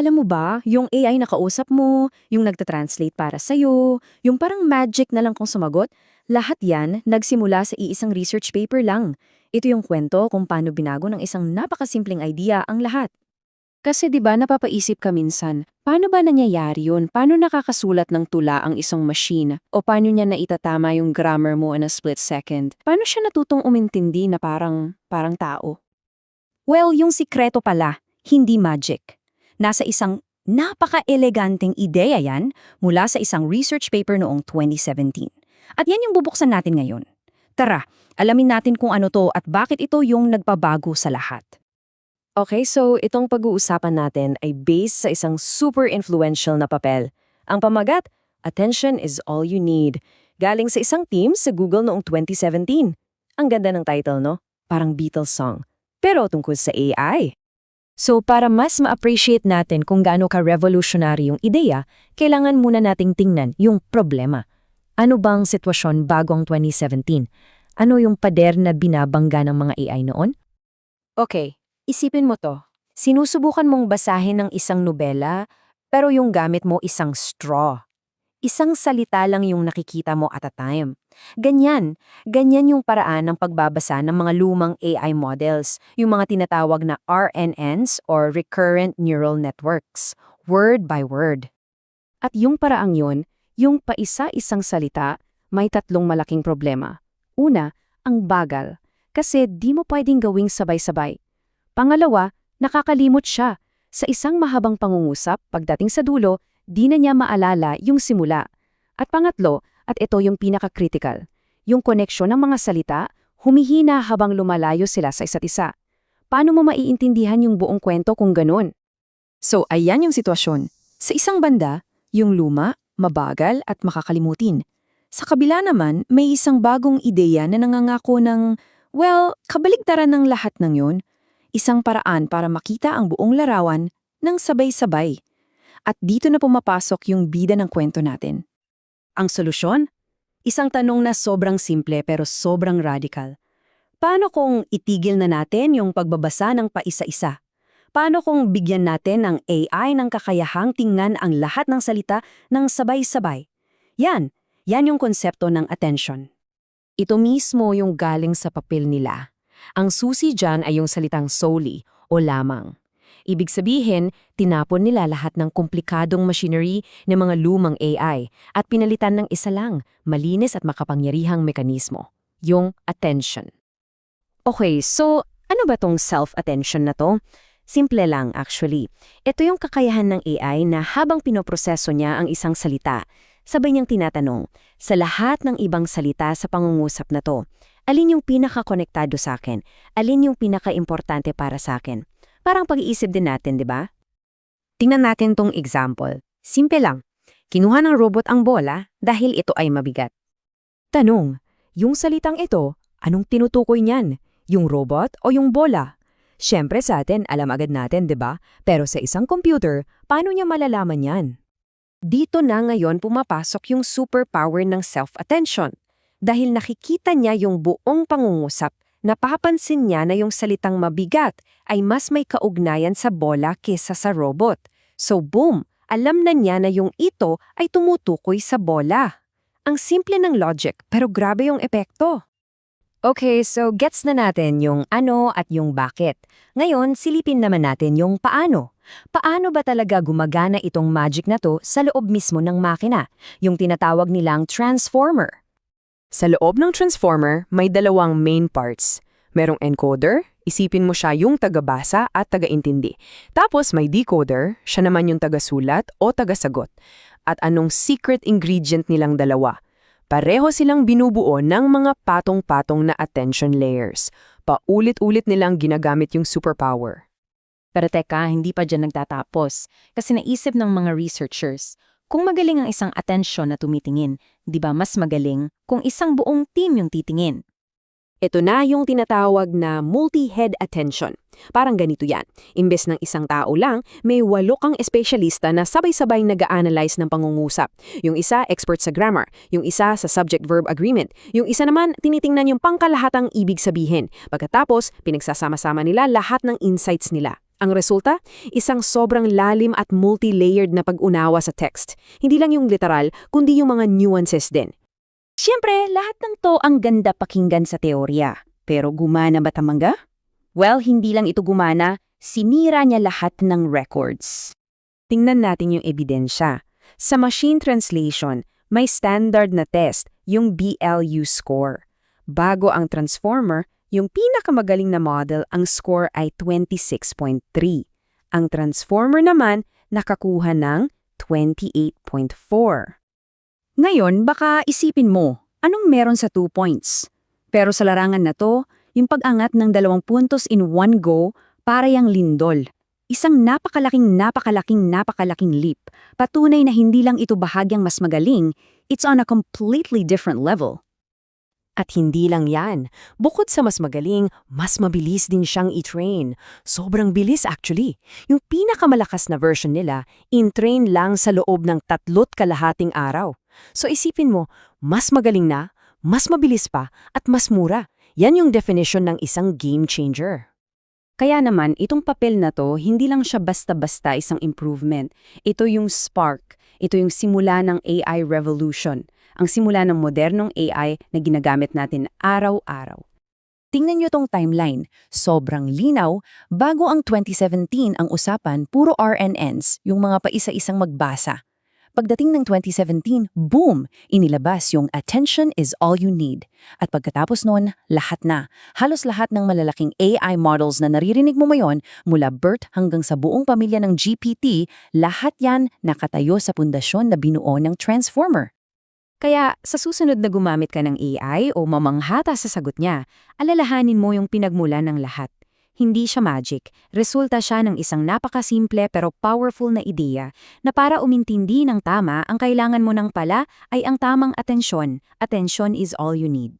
Alam mo ba, yung AI na kausap mo, yung nagtatranslate para sa'yo, yung parang magic na lang kung sumagot, lahat yan nagsimula sa iisang research paper lang. Ito yung kwento kung paano binago ng isang napakasimpleng idea ang lahat. Kasi 'di ba napapaisip ka minsan, paano ba nangyayari yun? Paano nakakasulat ng tula ang isang machine? O paano niya naitatama yung grammar mo in a split second? Paano siya natutong umintindi na parang, parang tao? Well, yung sikreto pala, hindi magic. Nasa isang napaka-eleganteng ideya yan mula sa isang research paper noong 2017. At yan yung bubuksan natin ngayon. Tara, alamin natin kung ano to at bakit ito yung nagpabago sa lahat. Okay, so itong pag-uusapan natin ay based sa isang super influential na papel. Ang pamagat, Attention is all you need. Galing sa isang team sa Google noong 2017. Ang ganda ng title, no? Parang Beatles song. Pero tungkol sa AI. So para mas ma-appreciate natin kung gaano ka-revolutionary yung ideya, kailangan muna nating tingnan yung problema. Ano bang sitwasyon bago ang 2017? Ano yung pader na binabangga ng mga AI noon? Okay, isipin mo to. Sinusubukan mong basahin ng isang nobela, pero yung gamit mo isang straw. Isang salita lang yung nakikita mo at a time. Ganyan, ganyan yung paraan ng pagbabasa ng mga lumang AI models, yung mga tinatawag na RNNs or Recurrent Neural Networks, word by word. At yung paraang yun, yung paisa-isang salita, may tatlong malaking problema. Una, ang bagal, kasi di mo pwedeng gawing sabay-sabay. Pangalawa, nakakalimot siya. Sa isang mahabang pangungusap, pagdating sa dulo, di na niya maalala yung simula. At pangatlo, at ito yung pinaka-critical, yung koneksyon ng mga salita, humihina habang lumalayo sila sa isa't isa. Paano mo maiintindihan yung buong kwento kung ganun? So, ayan yung sitwasyon. Sa isang banda, yung luma, mabagal at makakalimutin. Sa kabila naman, may isang bagong ideya na nangangako ng, well, kabaligtaran ng lahat ng yun. Isang paraan para makita ang buong larawan ng sabay-sabay. At dito na pumapasok yung bida ng kwento natin. Ang solusyon? Isang tanong na sobrang simple pero sobrang radical. Paano kung itigil na natin yung pagbabasa ng paisa-isa? Paano kung bigyan natin ng AI ng kakayahang tingnan ang lahat ng salita ng sabay-sabay? Yan, yan yung konsepto ng attention. Ito mismo yung galing sa papel nila. Ang susi dyan ay yung salitang solely o lamang. Ibig sabihin, tinapon nila lahat ng komplikadong machinery ng mga lumang AI at pinalitan ng isa lang, malinis at makapangyarihang mekanismo, yung attention. Okay, so ano ba tong self-attention na to? Simple lang actually. Ito yung kakayahan ng AI na habang pinoproseso niya ang isang salita, sabay niyang tinatanong, sa lahat ng ibang salita sa pangungusap na to, alin yung pinaka-konektado sa akin? Alin yung pinaka-importante para sa akin? Parang pag-iisip din natin, di ba? Tingnan natin tong example. Simple lang. Kinuha ng robot ang bola dahil ito ay mabigat. Tanong, yung salitang ito, anong tinutukoy niyan? Yung robot o yung bola? Siyempre sa atin, alam agad natin, di ba? Pero sa isang computer, paano niya malalaman yan? Dito na ngayon pumapasok yung superpower ng self-attention. Dahil nakikita niya yung buong pangungusap napapansin niya na yung salitang mabigat ay mas may kaugnayan sa bola kesa sa robot. So boom, alam na niya na yung ito ay tumutukoy sa bola. Ang simple ng logic pero grabe yung epekto. Okay, so gets na natin yung ano at yung bakit. Ngayon, silipin naman natin yung paano. Paano ba talaga gumagana itong magic na to sa loob mismo ng makina, yung tinatawag nilang transformer? Sa loob ng transformer, may dalawang main parts. Merong encoder, isipin mo siya yung tagabasa at tagaintindi. Tapos may decoder, siya naman yung tagasulat o tagasagot. At anong secret ingredient nilang dalawa? Pareho silang binubuo ng mga patong-patong na attention layers. Paulit-ulit nilang ginagamit yung superpower. Pero teka, hindi pa dyan nagtatapos. Kasi naisip ng mga researchers, kung magaling ang isang atensyon na tumitingin, di ba mas magaling kung isang buong team yung titingin? Ito na yung tinatawag na multi-head attention. Parang ganito yan. Imbes ng isang tao lang, may walo kang espesyalista na sabay-sabay nag-analyze ng pangungusap. Yung isa, expert sa grammar. Yung isa, sa subject-verb agreement. Yung isa naman, tinitingnan yung pangkalahatang ibig sabihin. Pagkatapos, pinagsasama-sama nila lahat ng insights nila. Ang resulta, isang sobrang lalim at multi-layered na pag-unawa sa text. Hindi lang yung literal, kundi yung mga nuances din. Siyempre, lahat ng to ang ganda pakinggan sa teorya. Pero gumana ba tamangga? Well, hindi lang ito gumana, sinira niya lahat ng records. Tingnan natin yung ebidensya. Sa machine translation, may standard na test, yung BLU score. Bago ang transformer, yung pinakamagaling na model, ang score ay 26.3. Ang transformer naman, nakakuha ng 28.4. Ngayon, baka isipin mo, anong meron sa 2 points? Pero sa larangan na to, yung pag-angat ng dalawang puntos in one go, para yang lindol. Isang napakalaking napakalaking napakalaking leap. Patunay na hindi lang ito bahagyang mas magaling, it's on a completely different level. At hindi lang yan. Bukod sa mas magaling, mas mabilis din siyang i-train. Sobrang bilis actually. Yung pinakamalakas na version nila, in-train lang sa loob ng tatlot kalahating araw. So isipin mo, mas magaling na, mas mabilis pa, at mas mura. Yan yung definition ng isang game changer. Kaya naman, itong papel na to, hindi lang siya basta-basta isang improvement. Ito yung spark. Ito yung simula ng AI revolution. Ang simula ng modernong AI na ginagamit natin araw-araw. Tingnan niyo tong timeline. Sobrang linaw. Bago ang 2017 ang usapan, puro RNNs, yung mga paisa-isang magbasa. Pagdating ng 2017, boom! Inilabas yung Attention is all you need. At pagkatapos noon, lahat na. Halos lahat ng malalaking AI models na naririnig mo ngayon, mula BERT hanggang sa buong pamilya ng GPT, lahat yan nakatayo sa pundasyon na binuo ng Transformer. Kaya sa susunod na gumamit ka ng AI o mamanghata sa sagot niya, alalahanin mo yung pinagmula ng lahat. Hindi siya magic. Resulta siya ng isang napakasimple pero powerful na ideya na para umintindi ng tama, ang kailangan mo ng pala ay ang tamang atensyon. Attention is all you need.